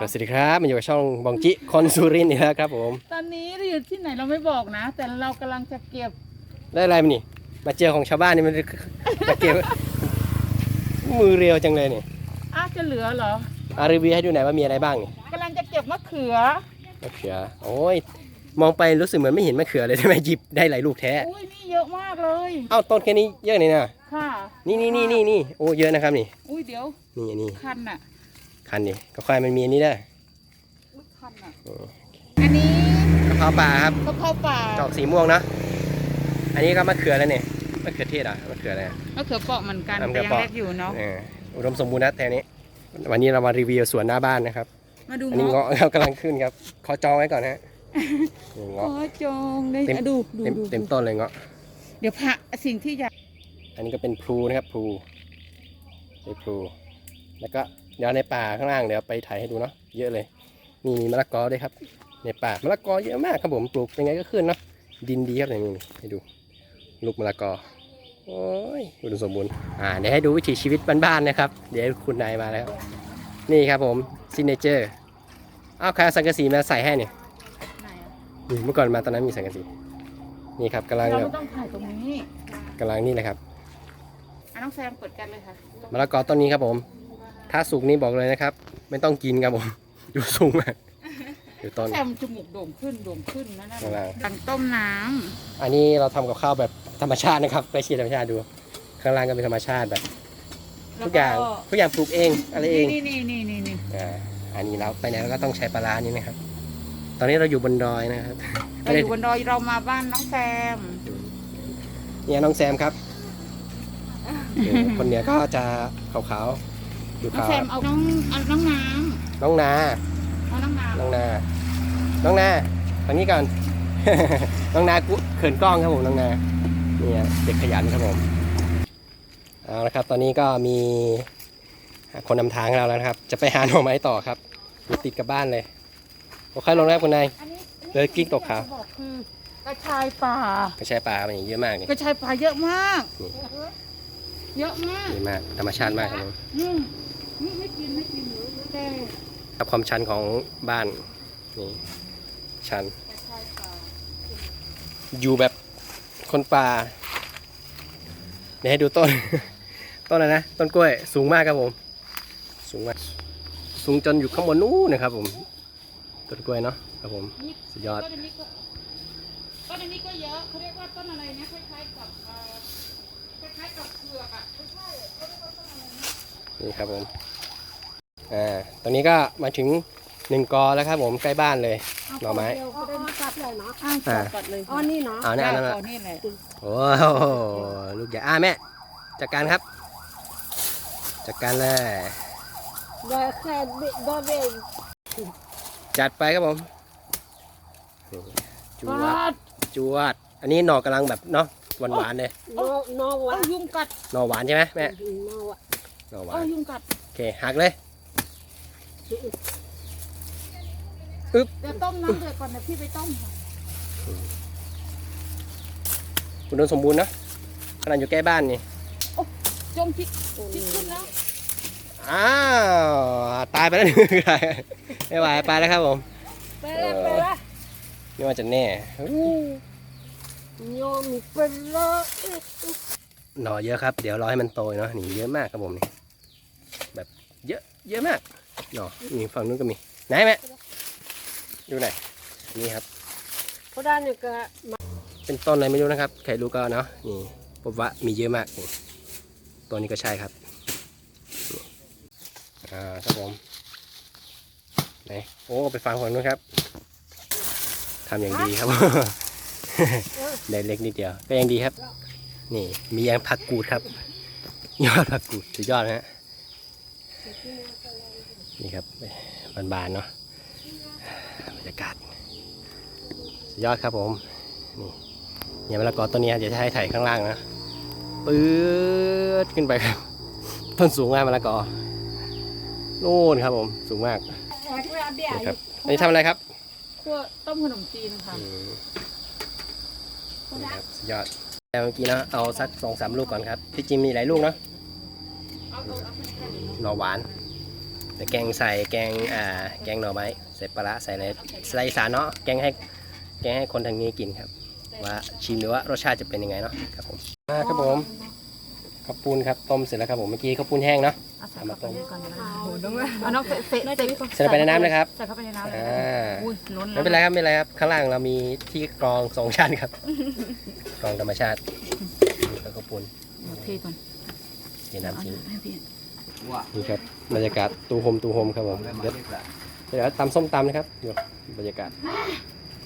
ครับสวัสดีครับมาอยู่กับช่องบองจิคอนซูรินทร์อีกแล้วครับผมตอนนี้เราอยู่ที่ไหนเราไม่บอกนะ แต่เรากำลังจะเก็บได้อะไรมานี่ มาเจอของชาวบ้านนี่มันจะเก็บ มือเร็วจังเลยนี่อ้าวจะเหลือเหรออารีวิวให้ดูหน่อยว่ามีอะไรบ้างนี่กำลังจะเก็บมะเขือ มะเขือโอ้ยมองไปรู้สึกเหมือนไม่เห็นมะเขือเลยทำไมหยิบได้หลายลูกแท้อุ้ยนี่เยอะมากเลย เอ้าต้นแค่นี้เยอะนี่นะค่ะนี่นี่นี่นี่นี่โอ้เยอะนะครับนี่ อุ้ยเดี๋ยวนี่อันนี้คันอะ คันนี่ก็ควายมันมีอันนี้ได้อุ๊ยคันอะโอ้อันนี้กะเพราป่าครับกะเพราป่าดอกสีม่วงนะอันนี้ก็มะเขือแล้วเนี่ยมะเขือเทศเหรอะมะเขืออะไรอะมะเขือเปราะเหมือนกันมะเขืแต่อยังเปราะเล็กอยู่เนาะเอออุดมสมบูรณ์นะแถวนี้วันนี้เรามารีวิวสวนหน้าบ้านนะครับมาดูอันนี้เงาะเงาะครับกำลังขึ้นครับ ขอจองไว้ก่อนฮะนี่โอ้เงาะจงได้เต็มอะดูดูเต็มดูเต็มต้นเลยเงาะเดี๋ยวพระสิ่งที่อยากอันนี้ก็เป็นพลูนะครับพลูเป็นพลูแล้วก็เดี๋ยวในป่าข้างล่างเดี๋ยวไปถ่ายให้ดูเนาะเยอะเลยนี่มีมะละกอด้วยครับ ในป่ามะละกอเยอะมากครับผมปลูกยังไงก็ขึ้นเนาะดินดีครับอย่างนี้ให้ดูลูกมะละกอโอ้ยอุดมสมบูรณ์อ่าเดี๋ยวให้ดูวิถีชีวิตบ้านๆนะครับ เดี๋ยวคุณนายมาแล้ว นี่ครับผมซิเนเจอร์อ้าวใครเอาสังกะสีมาใส่ให้เนี่ยไหนอะนี่เมื่อก่อนมาตอนนั้นมีสังกะสีนี่ครับกำลังเราแบไม่บต้องถ่ายตรงนี้กำลังนี่เลยครับอะน้องแซมเปิดกันเลยค่ะมะละกอต้นนี้ครับผม ถ้าสุกนี่บอกเลยนะครับ ไม่ต้องกินครับผม อยู่สูงมากอยู่ต้นแซมจมูกโด่งขึ้นโด่งขึ้นนะนั่นข้างล่างตังต้มน้ำอันนี้เราทำกับข้าวแบบธรรมชาตินะครับไปชีธรรมชาติดู ข้างล่างก็เป็นธรรมชาติแบบ ทุกอย่างทุกอย่างปลูกเองอะไรเอง นี่นี่นี่นี่นี่อ่าอันนี้เราไปไหนเราก็ต้องใช้ปลาร้านี่นะครับ ตอนนี้เราอยู่บนดอยนะครับเราอยู่บนดอยเรามาบ้านน้องแซมเนี่ยน้องแซมครับเออคนเนี้ยก็จะขาวๆ ดูน้องขาวแซมเอาน้องเอาน้องน้น้องนาำเอาน้องน้น้องนา น้องนาทางนี้ก่อน น้องนากุเขินกล้องครับผมน้องนา เนี่ยเด็กขยันครับผม เอาละครับ ตอนนี้ก็มีคนนำทางให้เราแล้วนะครับ จะไปหาหน่อไม้ต่อครับอยู่ติดกับบ้านเลยโอเคลงแล้วคุณนายำอันนี้เลยกิ๊กตกขาวที่จะบอกคือกระชายป่า กระชายปลาเป็นอย่างเยอะมากนี่กระชายป่าเยอะมากนี่เยอะมาก เยอะมาก ธรรมชาติมากครับผม อืม ไม่ไม่กินไม่กินหรือแต่ครับความชันของบ้านนี่ชันกระชายป่าอยู่แบบคนป่าเดี๋ยวให้ดูต้น ต้นอะไรนะ ต้นกล้วยสูงมากครับผม สูงมาก สูงจนอยู่ข้างบนนู้นนะครับผม ต้นกล้วยเนาะครับผม นี่สุดยอด ต้นอันนี้ก็ต้นอันนี้ก็เยอะเขาเรียกว่าต้นอะไรนะคล้ายๆกับเอ่อคล้ายๆกับเผือกอะไม่ใช่เขาเรียกว่าต้นอะไรนะ นี่ครับผม อ่าตอนนี้ก็มาถึงหนึ่งกอแล้วครับผมใกล้บ้านเลย หน่อไม้ เดียวก็ได้ไม่กลับเลยเนาะอ้าวอ่ากัดเลยอ๋อนี่เนาะเอาเนี่ยอันนั่นแหน่ะละนี่แหละโอ้โหลูกใหญ่อ่าแม่จัดการครับ จัดการเลย โดยแค่บิดโดยเบนจัดไปครับผมนี่จวกัดดจวด อันนี้หน่อกำลังแบบเนาะหวานหวานๆเลยโนโนวะเอายุงกัดหน่อหวานใช่ไหมแม่โนวะหน่อหวาเอานยุงกัดโอเคหักเลย เดี๋ยวต้มน้ำเดือดก่อนเดี๋ยวพี่ไปต้มค่ะคุณดมสมบูรณ์นะขนาดอยู่ใกล้บ้านนี่จงพริกพริกขึ้นแล้ว อ้าว ตายไปแล้วหนึ่งไม่ไหวไปแล้วครับผม ไปละไปละนี่ว่าจะแน่อู้โยมีเป็นละหน่อเยอะครับ เดี๋ยวรอให้มันโตเนาะ นี่เยอะมากครับผมนี่ แบบเยอะ เยอะมาก หน่อนี่ฝั่งนู้นก็มี ไหนแม่ดูหน่อยนี่ครับเพราะด้านเนี่ยก็มาเป็นต้นอะไรไม่รู้นะครับ ใครรู้ก็เนาะนี่พบว่ามีเยอะมากนี่ตัวนี้ก็ใช่ครับนี่อ่าครับผมไหนโอ้ไปฟังฝั่งนู้นครับทำอย่างดีครับได้เล็กนิดเดียว ก็ยังดีครับ นี่มียางผักกูดครับ ยอดผักกูดสุดยอดนะฮะ นี่ครับบานๆเนาะบรรยากาศสุดยอดครับผมนี่เนี่ยมะละกอต้นนี้เดี๋ยวจะให้ถ่ายข้างล่างนะปื๊ดขึ้นไปครับ ต้นสูงมากมะละกอนู่นครับผมสูงมากแอกเวลาเดียวนี่ครับอันนี้ทำอะไรครับคั่วต้มขนมจีนค่ะอืมนี่ครับสุดยอดแต่เมื่อกี้เนอะเอาสักสองสามลูกก่อนครับที่จริงมีหลายลูกเนาะเอาเอาเอาให้แค่นี้เนอะหน่อหวาน แแต่แกงใส่แกงอ่าแกงหน่อไม้ใส่ปลาร้าใส่อะไรใส่อีสานเนาะแกงให้แกงให้คนทางนี้กินครับ ว่าชิมดูว่ารสชาติจะเป็นยังไงเนาะครับผมมาครับผมข้าวปุ้นครับต้มเสร็จแล้วครับผมเมื่อกี้ข้าวปุ้นแห้งเนาะเอาใส่เอามาเข้าไปต้มเลยก่อนนะโหต้องเอาน้องเฟะเฟะเฟะใส่ไปในน้ำนะครับใส่เข้าไปในน้ำเลยอ่าอุ้ยล้นแล้วไม่เป็นไรครับไม่เป็นไรครับข้างล่างเรามีที่กรองสองชั้นครับกรองธรรมชาติแล้วก็ปุ้นเอาเทก่อนเทน้ำทิ้งให้พี่ นี่ครับบรรยากาศตูโฮมตูโฮมครับผมเดี๋ยวเดี๋ยวตำส้มตำนะครับดูบรรยากาศ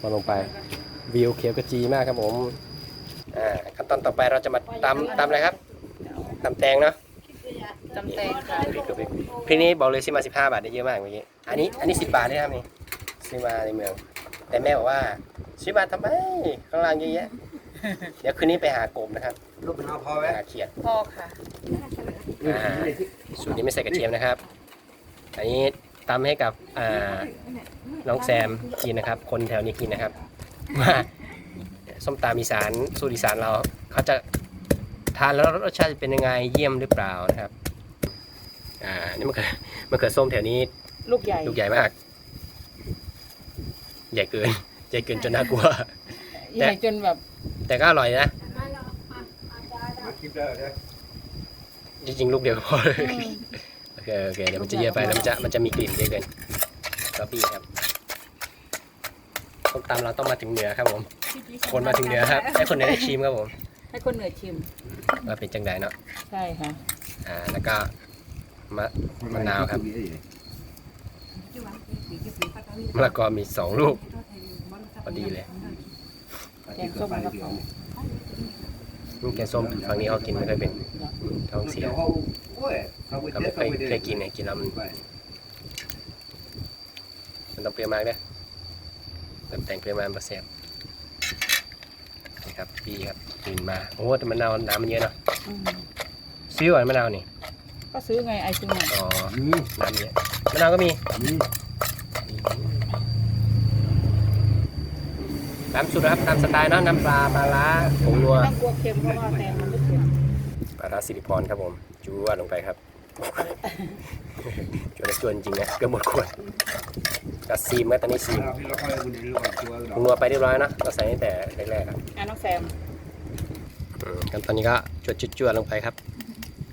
พอลงไปวิวเขียวกระจีมากครับผมอ่าขั้นตอนต่อไปเราจะมาตำตำอะไรครับตำแตงเนาะจำแตงค่ะพริกกับพริกพริกนี้บอกเลยซื้อมา15บาทได้เยอะมากเมื่อกี้อันนี้อันนี้10บาทได้ครับนี่ซื้อมาในเมือง แต่แม่บอกว่าซื้อมาทำไมข้างล่างเยอะแยะเดี๋ยวคืนนี้ไปหากบนะครับ ลูกมันเอาพอไหไปมหาเขียดพ่อค่ะอ่า สูตรนี้ไม่ใส่กระเทียมนะครับ อันนี้ตำให้กับอ่าน้องแซมกินนะครับ คนแถวนี้กินนะครับว่าส้มตำอีสานสูตรอีสานเราเขาจะทานแล้วรสชาติจะเป็นยังไงเยี่ยมหรือเปล่านะครับ อ่านี่มันเขือมันเขือส้มแถวนี้ ลูกใหญ่ลูกใหญ่มาก ใหญ่เกินใหญ่เกินจนน่ากลัวใหญ่จนแบบ แต่ก็อร่อยนะ จริงๆลูกเดียวก็พอเลยโอเคโอเคเดี๋ยวมันจะเยอะไปแล้วมันจะมันจะมีกลิ่นเยอะเกินกระปี้ครับส้มตำเราต้องมาถึงเหนือครับผม คนมาถึงเหนือครับให้คนเหนือได้ชิมครับผมให้คนเหนือชิมว่าเป็นจังไดเนาะใช่ค่ะอ่าแล้วก็มะมะนาวครับมะละกอมีสองลูกพอดีเลยแกงส้มมะละกอนี่แกงส้มฝั่งนี้เขากินไม่ค่อยเป็น ท้องเสียเดี๋ยวเขาโอ้ยเขาไปก็เด็ไม่ดค่อยเขาไปเด็ดเคยกินเนี่ยกินแล้วมันมันต้องเปรี้ยวมากเด้อเติมแต่งเปรี้ยวมากมาเสียบนี่ครับพี่ครับกินมาโอ้แต่มะนาวน้ำมันเยอะเนาะอืมซื้อก่อนมะนาวนี่ก็ซื้อไงไอซื้อไงอ๋ออืมน้ำเยอะมะนาวก็มีอืมน้ำสุดนะครับตามสไตล์เนาะน้ำปลาปลาร้าผงนัวต้องกลัวเค็มเพราะว่าแตงมันไม่เค็มปลา ร้าสิริพรครับผมจูว่าลงไปครับจวนจวนจริงนะเกือบหมดขวดก็ซีมครับตอนนี้ซีมเราพี่เราค่อยคุณเห็นลูกตัวผงนัวไปเรียบร้อยเนอะเราใส่ตั้งแต่แรกๆครับอะน้องแซมอืมกันตอนนี้ก็จวดจวดๆลงไปครับ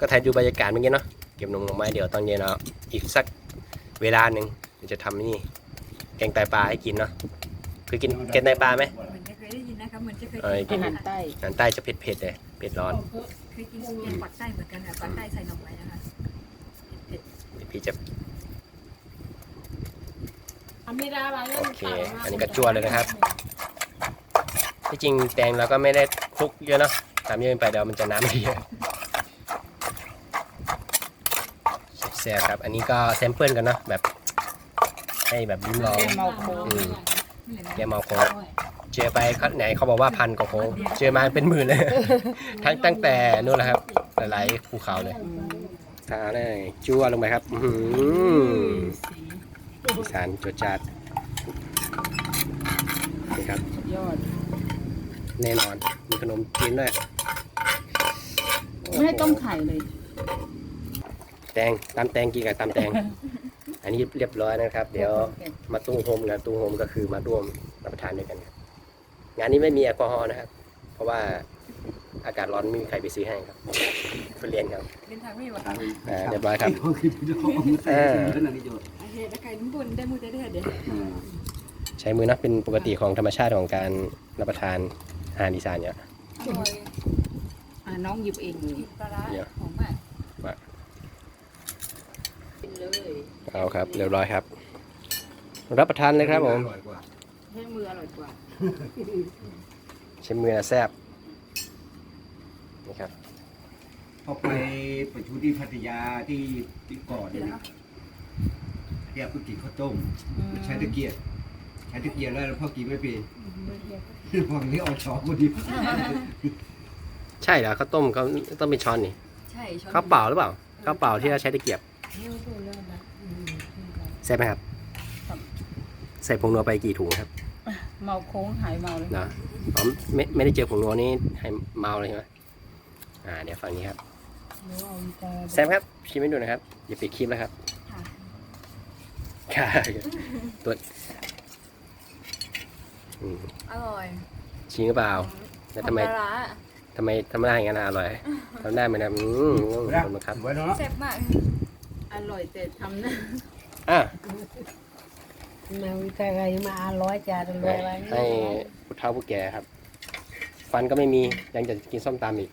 ก็ถ่ายดูบรรยากาศเมื่อกี้เนาะเก็บนมลงไม้เดี๋ยวตอนเย็นเราอีกสักเวลาหนึ่งเดี๋ยวจะทำนี่แกงไตปลาให้กินเนาะคือกินแกงไตปลาไหมเหมือนจะเคยได้ยินนะคะเหมือนจะเคยเออกิอานหารใต้อาหารใต้จะเผ็ดเผ็ดๆเลยเผ็ดร้อน เคยกินสุกี้ปักใต้เหมือนกันค่ะปักใต้ใส่หน่อไม้นะคะเผ็ดเดี๋ยวพี่จะๆอเมริกาอะไรโอเค อันนี้ก็จวดเลยนะครับ ที่จริงแตงเราก็ไม่ได้คลุกเยอะเนาะตามเยอะเกินไปเดี๋ยวมันจะน้ำไม่เยอะแซ่บๆครับ อันนี้ก็แซมเปิลกันเนาะแบบ ให้แบบลิ้มลองแกงเมาโคอืม แกเมาโค้ก เจอไปเขาไหนเขาบอกว่าพันกว่าโค้กเจอมาเป็นหมื่นเลย ทั้งตั้งแต่นู่นแหละครับ หลายๆภูเขาเลยทาเลยจั่วลงไปครับอื้อหืออีสานจวดจัดนี่ครับยอดแน่นอนมีขนมจีนด้วยไม่ให้ต้มไข่เลย แตงตำแตงกินกับตำแตง อันนี้เรียบร้อยนะครับ เดี๋ยวมาตุ้งโฮมกันตุ้งโฮมก็คือมาร่วมรับประทานด้วยกันครับ งานนี้ไม่มีแอลกอฮอล์นะครับ เพราะว่าอากาศร้อนไม่มีใครไปซื้อให้ครับไปเรียนครับ เป็นทางไม่หวานอ่าเรียบร้อยครับเขาคิดพี่เขาเอามือใส่ถุงนั่นนี่โจทย์เฮ็ดไก่น้ำบุญได้มือได้เดี๋ยวใช้มือนะเป็นปกติของธรรมชาติของการรับประทานอาหารอีสานเนี่ยอะน้องหยิบเองเลยปลาร้าเนี่ยหอมมากกินเลยเอาครับเรียบร้อยครับ รับประทานเลยครับผม อร่อยกว่า ให้มืออร่อยกว่า ใช้มือนะแซ่บนี่ครับ พอไปประชุมที่พัทยาที่ที่เก่อนเนี่ยนะแกเพิ่งกินข้าวต้มใช้ตะเกียบใช้ตะเกียบแล้วพ่อกินไม่เป็นฝั่งนี้เอาช้อนพอดีใช่เหรอข้าวต้มเขาต้องเป็นช้อนนี่ใช่ช้อนข้าวเปล่าหรือเปล่าข้าวเปล่าที่เราใช้ตะเกียบใช่ไหมครับ ใส่ผงนัวไปกี่ถุงครับ เมาโค้งหายเมาเลยนะอ๋อไม่ไม่ได้เจอผงนัวนี่ให้เมาเลยใช่ไหมอ่าเดี๋ยวฝั่งนี้ครับแซมครับชิมให้ดูนะครับอย่าปิดคลิปแล้วครับค่ะตัวอืมอร่อยจริงหรือเปล่าแล้วทำไมปลาร้าทำไมทำได้อย่างนั้นอะอร่อยทำได้ไหมนะอืมขอบคุณครับไว้เนาะแซ่บมากอร่อยแต่ทำนะอะ มาวิจัยอะไรมาอาร้อยจานรวยอะไรให้ผู้เฒ่าผู้แก่ครับ ฟันก็ไม่มียังจะกินส้มตำอีก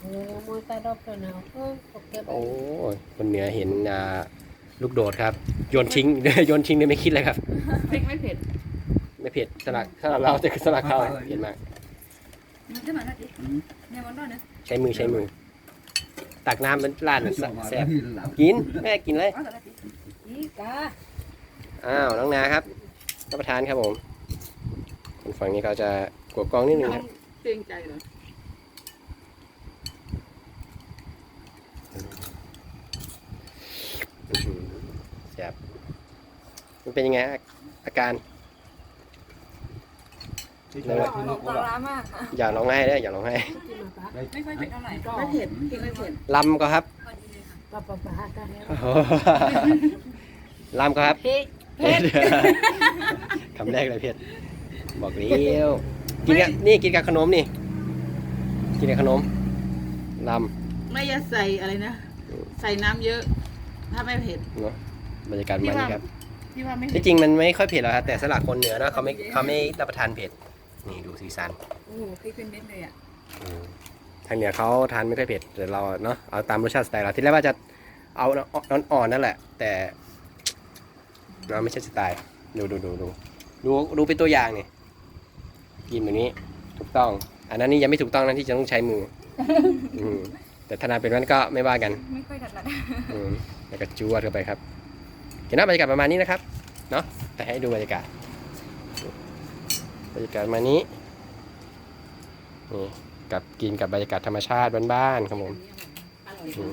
เออมอตารอบตัวหนาวเออปกติโอ้ยคนเหนือเห็นอ่าลูกโดดครับโยนทิ้งโยนทิ้งเลยไม่คิดเลยครับพริกไม่เผ็ดไม่เผ็ดสลักสลับเราจะสลักเขาเผ็ดมากมันจะมาหน้าดิเนี่ยมันร้อนนะใช้มือใช้มือ ตักน้ำเป็นราดมันส่งมาแซ่บที่หลังกินแม่กินเลย อ๋อแต่ละทีอีกาอ้าวน้องนาครับรับประทานครับผมคนฝั่งนี้เขาจะกวบกองนิดนึงครับเกรงใจเหรออื้อหือแซ่บมันเป็นยังไงอาอาการ ที่จะได้ที่อนอกกปลาว่าร้ามากค่ะอย่าร้องไห้ได้อย่าร้องไห้ที่มาปะไม่ค่อยเผ็ดเท่าไหร่ไม่เผ็ดพริกไม่เผ็ดลำก็ครับ พอดีเลยค่ะปะปะปะฮะกันแล้วโอ้โหลำก็ครับเฮ้ย เผ็ด คำแรกเลยเผ็ด บอกเลี้ยวกินกับนี่กินกับขนมนี่ กินกับขนมลไม่อยาใส่อะไรนะ ใส่น้ำเยอะ ถ้าไม่เผ็ดำเนาะบรรยากาศมันนี่ครับ พี่ว่าไม่เผ็ที่ดจริงมันไม่ค่อยเผ็ดหรอกครับแต่สำหรับคนเหนือเนาะเขาไม่เขาไม่รับประทานเผ็ด นี่ดูสีสันโอ้โหพริกเป็นเม็ดเลยอะอืมทางเหนือเขาทานไม่ค่อยเผ็ดแต่เราเนาะเอาตามรสชาติสไตล์เราที่แรกว่าจะเอาอ่อนๆนั่นแหละ แต่ เราไม่ใช่สไตล์ ดูดูดูดูดูดูเป็นตัวอย่างนี่กินแบบนี้ถูกต้อง อันนั้นนี่ยังไม่ถูกต้องนะที่จะต้องใช้มือ อืมแต่ถ้านาเป็นนั้นก็ไม่ว่ากัน ไม่ค่อยถนัดอืมแล้วก็จวดเข้าไปครับเห็นหน้าบรรยากาศประมาณนี้นะครับ เนาะแต่ให้ดูบรรยากาศ บรรยากาศประมาณนี้นี่กับกินกับบรรยากาศธรรมชาติบ้านๆครับผมอร่อยอืม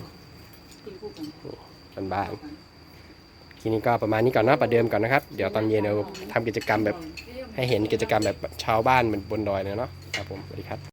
กินคู่กันบ้านๆ ทีนี้ก็ประมาณนี้ก่อนเนาะประเดิมก่อนนะครับ เดี๋ยวตอนเย็นเราทำกิจกรรมแบบให้เห็นกิจกรรมแบบชาวบ้านเหมือนบนดอยเลยเนาะครับผมสวัสดีครับ